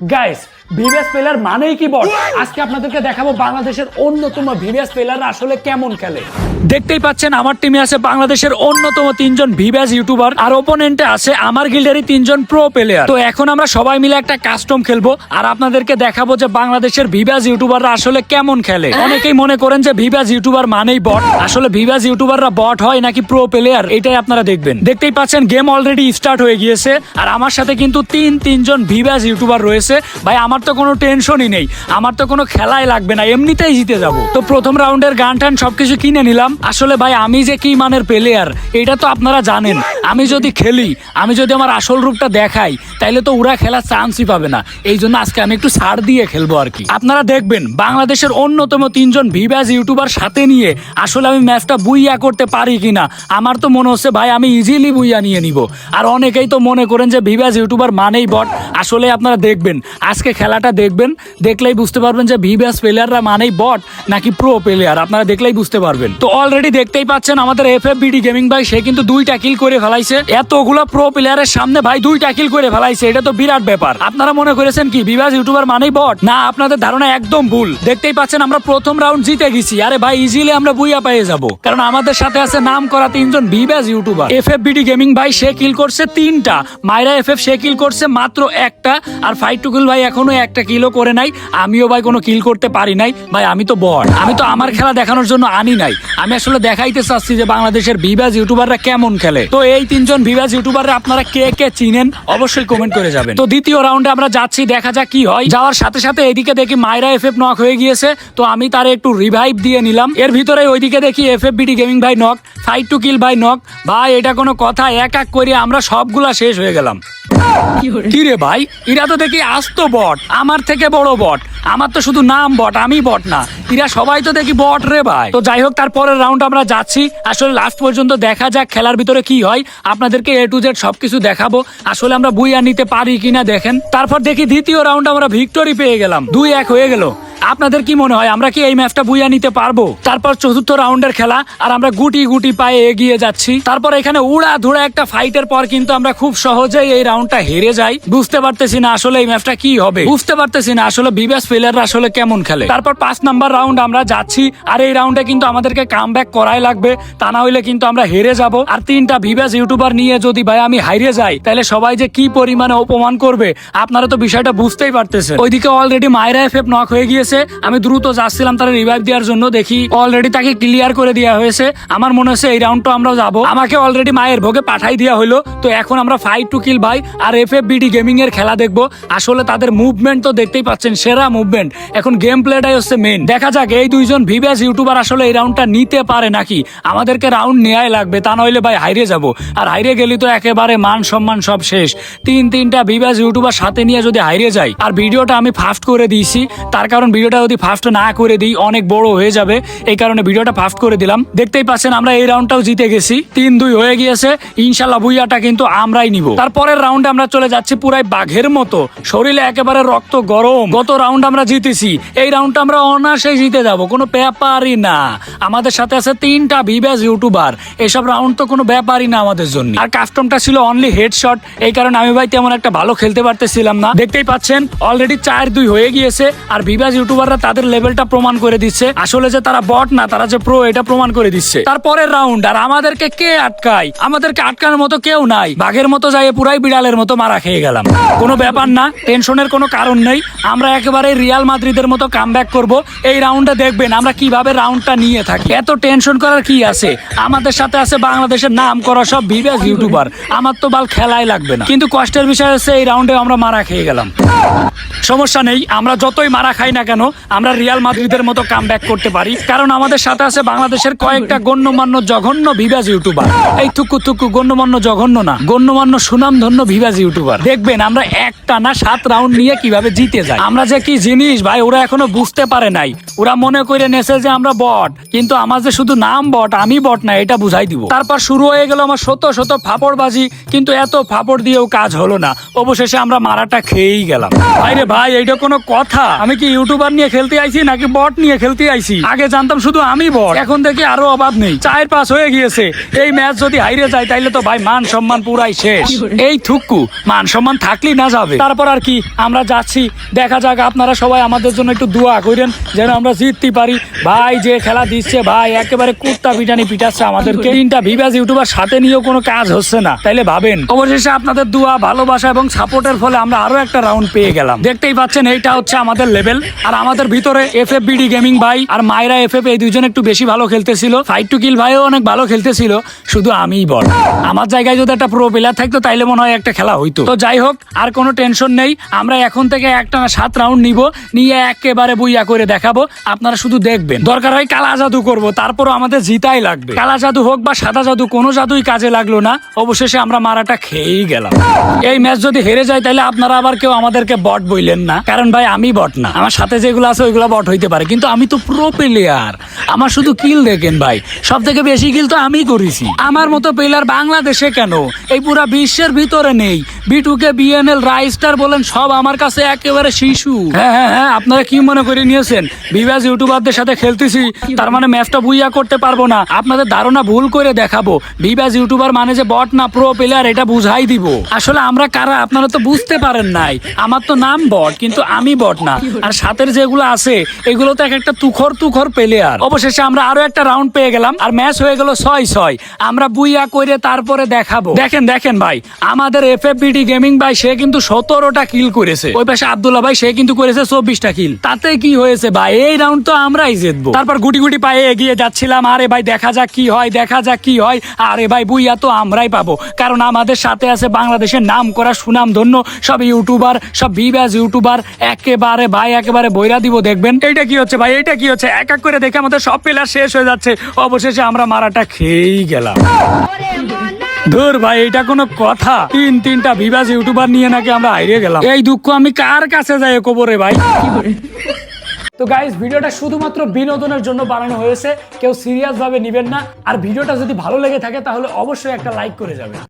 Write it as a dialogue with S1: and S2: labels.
S1: Guys VVS player মানেই কি বট আজকে আপনাদেরকে দেখাবো বাংলাদেশের অন্যতম ভিভিএস প্লেয়ার আসলে কেমন খেলে। দেখতেই পাচ্ছেন আমার টিমে আছে বাংলাদেশের অন্যতম তিনজন ভিভিএস ইউটিউবার আর ওপোনেন্টে আছে আমার গিল্ডেরই তিনজন প্রো প্লেয়ার তো এখন আমরা সবাই মিলে একটা কাস্টম খেলব আর আপনাদেরকে দেখাবো যে বাংলাদেশের ভিভিএস ইউটিউবাররা আসলে কেমন খেলে। অনেকেই মনে করেন যে ভিভিএস ইউটিউবার মানেই বট আসলে ভিভিএস ইউটিউবাররা বট হয় নাকি প্রো প্লেয়ার এটাই আপনারা দেখবেন। দেখতেই পাচ্ছেন গেম অলরেডি স্টার্ট হয়ে গিয়েছে আর আমার সাথে কিন্তু তিন তিনজন ভিভাস ইউটিউবার রয়েছে। ভাই, আমার তো কোনো টেনশনই নেই। আমার তো কোনো খেলাই লাগবে না। এমনিতেই জিতে যাব। তো প্রথম রাউন্ডের গান টান সবকিছু কিনে নিলাম। আসলে ভাই, আমি যে কি মানের প্লেয়ার এটা তো আপনারা জানেন। আমি যদি খেলি, আমি যদি আমার আসল রূপটা দেখাই, তাইলে তো ওরা খেলার চান্সই পাবে না। এই জন্য আজকে আমি একটু ছাড় দিয়ে খেলব আর কি। আপনারা দেখবেন, বাংলাদেশের অন্যতম তিনজন ভিভাজ ইউটিউবার সাথে নিয়ে আসলে আমি ম্যাচটা বুইয়া করতে পারি কিনা, আমার তো মনে হচ্ছে, ভাই, আমি ইজিলি বুইয়া নিয়ে নিব। আর অনেকেই তো মনে করেন যে ভিভাজ ইউটিউবার মানেই বট। আসলে আপনারা দেখবেন আজকে খেলাটা দেখবেন, দেখলেই বুঝতে পারবেন যে ভিভাস প্লেয়াররা মানেই বট নাকি প্রো প্লেয়ার আপনারা দেখলেই বুঝতে পারবেন। তো অলরেডি দেখতেই পাচ্ছেন আমাদের এফ এফ বিডি গেমিং ভাই, সে কিন্তু দুইটা কিল করে ফেলাইছে। এতগুলো প্রো প্লেয়ারের সামনে ভাই দুইটা কিল করে ফেলাইছে, এটা তো বিরাট ব্যাপার। আপনারা মনে করেছেন কি ভিভাস ইউটিউবার মানেই বট? না, আপনাদের ধারণা একদম ভুল। দেখতেই পাচ্ছেন আমরা প্রথম রাউন্ড জিতে গেছি। আরে ভাই ইজিলি আমরা বুইয়া পেয়ে যাব। কারণ আমাদের সাথে আছে নাম করা তিনজন Vivas YouTuber F F BD gaming ভাই, সে কিল করছে তিনটা। মাইরা এফ এফ সে কিল করছে মাত্র একটা, আর ফাইট টুকুল ভাই এখনও একটা কিলও করে নাই আমিও ভাই কোনো কিল করতে পারি নাই। ভাই আমি তো বট আমি তো আমার খেলা দেখানোর জন্য আনি নাই। আমি আসলে দেখাইতে চাচ্ছি যে বাংলাদেশের ভিভাস ইউটিউবাররা কেমন খেলে। তো এই তিনজন ভিভাস ইউটিউবাররা আপনারা কে কে চিনেন অবশ্যই কমেন্ট করে যাবেন। তো দ্বিতীয় রাউন্ডে আমরা যাচ্ছি দেখা যাক কি হয়। যাওয়ার সাথে সাথে এদিকে দেখি মাইরা এফ এফ নক হয়ে গিয়েছে। তো আমি তার একটু রিভাইভ দিয়ে নিলাম। এর ভিতরে ওইদিকে দেখি এফ এফ বিডি গেমিং ভাই নক ফাইট টু কিল ভাই নক ভাই এটা কোনো কথা এক এক করে আমরা সবগুলা শেষ হয়ে গেলাম। কি রে ভাই এরা তো দেখি আস্ত বট, আমার থেকে বড় বট। আমার তো শুধু নাম বট, আমি বট না। এরা সবাই তো দেখি বট রে ভাই। তো যাই হোক তারপরের রাউন্ড আমরা যাচ্ছি। আসলে লাস্ট পর্যন্ত দেখা যাক খেলার ভিতরে কি হয়। আপনাদেরকে এ টু জেড সবকিছু দেখাবো। আসলে আমরা বুইয়া নিতে পারি কিনা দেখেন। তারপর দেখি দ্বিতীয় রাউন্ড আমরা ভিক্টরি পেয়ে গেলাম। দুই এক হয়ে গেল। আপনাদের কি মনে হয়, আমরা কি এই ম্যাচটা বুইয়া নিতে পারব? তারপর চতুর্থ রাউন্ডের খেলা, আর আমরা গুটি গুটি পায়ে এগিয়ে যাচ্ছি। তারপর এখানে উড়া ধুড়া একটা ফাইটের পর কিন্তু আমরা খুব সহজেই এই রাউন্ডটা হেরে যাই। বুঝতে পারতেছি না আসলে এই ম্যাচটা কি হবে। বুঝতে পারতেছি না আসলে বিবেস প্লেয়াররা আসলে কেমন খেলে। তারপর পাঁচ নাম্বার রাউন্ড আমরা যাচ্ছি, আর এই রাউন্ডে কিন্তু আমাদেরকে কাম ব্যাক করাই লাগবে। তা না হইলে কিন্তু আমরা হেরে যাব। আর তিনটা ভিভাস ইউটিউবার নিয়ে যদি ভাই আমি হারিয়ে যাই, তাহলে সবাই যে কি পরিমাণে অপমান করবে, আপনারা তো বিষয়টা বুঝতেই পারতেছেন। ওইদিকে অলরেডি মায়েরা এফ নক হয়ে গিয়েছে। আমি দ্রুত যাচ্ছিলাম তার রিভাইভ দেওয়ার জন্য। দেখি অলরেডি তাকে ক্লিয়ার করে দেওয়া হয়েছে। আমার মনে হচ্ছে এই রাউন্ডটা আমরা যাব। আমাকে অলরেডি মায়ের ভোগে পাঠাই দেওয়া হলো তো এখন আমরা ফাইট টু কিল ভাই আর এফ এফ বিডি গেমিং এর খেলা দেখব। আসলে তাদের মুভমেন্ট তো দেখতেই পাচ্ছেন, সেরা মুভমেন্ট এখন গেম প্লেটাই হচ্ছে মেন দেখা যাক এই দুইজন ভিভিএস ইউটিউবার আসলে এই রাউন্ডটা নিতে পারে নাকি? আমাদেরকে রাউন্ড নেয়াই লাগবে, তা নইলে ভাই হাইরে যাব। আর হাইরে গেলি তো একেবারে মান সম্মান সব শেষ। তিন তিনটা ভিভিএস ইউটিউবার সাথে নিয়ে যদি হাইরে যাই। আর ভিডিওটা আমি ফাস্ট করে দিয়েছি, তার কারণ ভিডিওটা যদি ফাস্ট না করে দিই, অনেক বড় হয়ে যাবে। এই কারণে ভিডিওটা ফাস্ট করে দিলাম। দেখতেই পাচ্ছেন, আমরা এই রাউন্ডটাও জিতে গেছি। তিন দুই হয়ে গিয়েছে। ইনশাল্লাহ বুইয়াটা কিন্তু আমরাই নিব। তারপরের রাউন্ডে আমরা চলে যাচ্ছি পুরাই বাঘের মতো। শরীরে একেবারে রক্ত গরম। গত রাউন্ড আমরা জিতেছি। এই রাউন্ডটা আমরা অনায়াসে জিতে যাব। কোনো ব্যাপারই না। আমাদের সাথে আছে তিনটা ভিভ্যাস ইউটিউবার। এসব রাউন্ড তো কোনো ব্যাপারই না আমাদের জন্য। আর কাস্টমটা ছিল অনলি হেডশট এই কারণে আমি ভাই তেমন একটা ভালো খেলতে পারতেছিলাম না। দেখতেই পাচ্ছেন অলরেডি চার দুই হয়ে গিয়েছে। আর ভিভ্যাস ইউটিউবাররা তাদের লেভেলটা প্রমাণ করে দিচ্ছে। আসলে যে তারা বট না, তারা যে প্রো এটা প্রমাণ করে দিচ্ছে। তারপরের রাউন্ড আর আমাদেরকে কে আটকায়? আমাদেরকে আটকানোর মতো কেউ নাই। বাঘের মতো যাই পুরাই বিড়ালের মতো মারা খেয়ে গেলাম। কোনো ব্যাপার না টেনশনের কোনো কারণ নেই। আমরা একেবারে রিয়াল মাদ্রিদের মতো কাম ব্যাক করব। এই রাউন্ডে দেখবেন আমরা কীভাবে রাউন্ডটা নিয়ে থাকি। এত টেনশন করার কি আছে? আমাদের সাথে আছে বাংলাদেশের নাম করা সব ভিভিএস ইউটিউবার। আমার তো বাল খেলাই লাগবে না। কিন্তু কষ্টের বিষয় হচ্ছে এই রাউন্ডে আমরা মারা খেয়ে গেলাম। সমস্যা নেই, আমরা যতই মারা খাই না কেন আমরা রিয়াল মাদ্রিদের মতো কাম করতে পারি। কারণ আমাদের সাথে আছে বাংলাদেশের কয়েকটা গণ্যমান্য জঘন্য ভিভাজ ইউটিউবার এই থুকু থুকু গণ্যমান্য জঘন্য না, গণ্যমান্য সুনামধন্য ভিভাজ ইউটিউবার দেখবেন আমরা একটা না সাত রাউন্ড নিয়ে কীভাবে জিতে যাই। আমরা যে কি জিনিস ভাই, ওরা এখনও বুঝতে পারে নাই। ওরা মনে করে নেছে যে আমরা বট, কিন্তু আমার যে শুধু নাম বট, আমি বট না, এটা বুঝাই দিব। তারপর শুরু হয়ে গেল আমার শত শত ফাপড়বাজি, কিন্তু এত ফাপড় দিয়েও কাজ হলো না। অবশেষে আমরা মারাটা খেয়েই গেলাম। ভাই রে ভাই, এইটা কোনো কথা। আমি কি ইউটিউবার ইউটিউবার নিয়ে খেলতে আইছি নাকি বট নিয়ে খেলতে আইছি? আগে জানতাম শুধু আমি বট। এখন দেখি আরও অভাব নেই। চায়ের পাস হয়ে গিয়েছে। এই ম্যাচ যদি হাইরে যায় তাইলে তো ভাই মান সম্মান পুরাই শেষ। এই থুক্কু মান সম্মান থাকলেই না যাবে। তারপর আর কি আমরা যাচ্ছি। দেখা যাক আপনারা সবাই আমাদের জন্য একটু দোয়া করেন যেন আমরা জিততে পারি। ভাই যে খেলা দিচ্ছে ভাই একেবারে কুত্তা পিটানি পিটাচ্ছে আমাদেরকে। তিনটা ভিভাস ইউটিউবার সাথে নিয়েও কোনো কাজ হচ্ছে না। তাইলে ভাবেন। অবশেষে আপনাদের দোয়া ভালোবাসা এবং সাপোর্টের ফলে আমরা আরও একটা রাউন্ড পেয়ে গেলাম। দেখতেই পাচ্ছেন এইটা হচ্ছে আমাদের লেভেল আর আমাদের ভিতরে এফ এফ বিডি গেমিং ভাই আর মায়েরা এফ এফ এই দুজন একটু বেশি ভালো খেলতেছিল। ফাইট টু কিল ভাইও অনেক ভালো খেলতেছিল, শুধু আমিই বল আমার জায়গায় যদি একটা প্রো প্লেয়ার থাকতো, তাইলে মনে হয় একটা খেলা হইতো। তো যাই হোক, আর কোনো টেনশন নেই, আমরা এখন থেকে একটা না সাত রাউন্ড নিব, নিয়ে একেবারে বুইয়া করে দেখাবো, আপনারা শুধু দেখবেন। দরকার হয় কালা জাদু করব, তারপরও আমাদের জিতাই লাগবে। কালা জাদু হোক বা সাদা জাদু, কোনো জাদুই কাজে লাগল না, অবশেষে আমরা মারাটা খেয়েই গেলাম। এই ম্যাচ যদি হেরে যায় তাহলে আপনারা আবার কেউ আমাদেরকে বট বইলেন না। কারণ ভাই, আমি বট না। আমার সাথে যেগুলো আছে ওইগুলো বট হইতে পারে। কিন্তু আমি তো প্রো প্লেয়ার আমার শুধু কিল দেখেন ভাই। সব থেকে বেশি কিল তো আমি করেছি। আমার মতো প্লেয়ার বাংলাদেশে কেন? এই পুরা বিশ্বের ভিতরে নেই। বিটুকে বিএনএল রাইস্টার বলেন, সব আমার কাছে একেবারে শিশু। হ্যাঁ হ্যাঁ হ্যাঁ আপনারা কি মনে করে নিয়েছেন? বিভাজ ইউটিউবারদের সাথে খেলতেছি, তার মানে ম্যাচটা বুইয়া করতে পারব না। আপনাদের ধারণা ভুল করে দেখাবো। বিভাজ ইউটিউবার মানে যে বট না প্রো প্লেয়ার এটা বুঝাই দিব। আসলে আমরা কারা, আপনারা তো বুঝতে পারেন নাই। আমার তো নাম বট, কিন্তু আমি বট না। আর সাথের যেগুলো আছে, এগুলো তো এক একটা তুখর তুখর প্লেয়ার অবশেষে আমরা আরও একটা রাউন্ড পেয়ে গেলাম, আর ম্যাচ হয়ে গেল ছয় ছয়। আমরা বুইয়া করে তারপরে দেখাবো। দেখেন দেখেন ভাই, আমাদের এফ এফ বিডি গেমিং ভাই, সে কিন্তু সতেরোটা কিল করেছে। ওই পাশে আব্দুল্লাহ ভাই, সে কিন্তু করেছে চব্বিশটা কিল তাতে কি হয়েছে ভাই? এই রাউন্ড তো আমরাই জিতবো। তারপর গুটি গুটি পায়ে এগিয়ে যাচ্ছিলাম, আরে ভাই, দেখা যাক কি হয়, দেখা যাক কি হয়। আরে ভাই, বুইয়া তো আমরাই পাবো। কারণ আমাদের সাথে আছে বাংলাদেশের নাম করা সুনাম ধন্য সব ইউটিউবার সব ভিভাস ইউটিউবার একেবারে ভাই, একেবারে বইরা দিব, দেখবেন? এইটা কি হচ্ছে ভাই? এটা কি হচ্ছে? এক এক করে দেখে আমাদের সব প্লেয়ার শেষ হয়ে যাচ্ছে। অবশেষে আমরা মারাটা খেয়েই গেলাম। ধুর ভাই এটা কোনো কথা। তিন, তিনটা ভিভাস ইউটিউবার নিয়ে নাকি আমরা হারিয়ে গেলাম। এই দুঃখ আমি কার কাছে যাই কবরে ভাই? তো গাইজ ভিডিওটা শুধুমাত্র বিনোদনের জন্য বানানো হয়েছে। কেউ সিরিয়াস ভাবে নিবেন না। আর ভিডিওটা যদি ভালো লেগে থাকে, তাহলে অবশ্যই একটা লাইক করে যাবেন।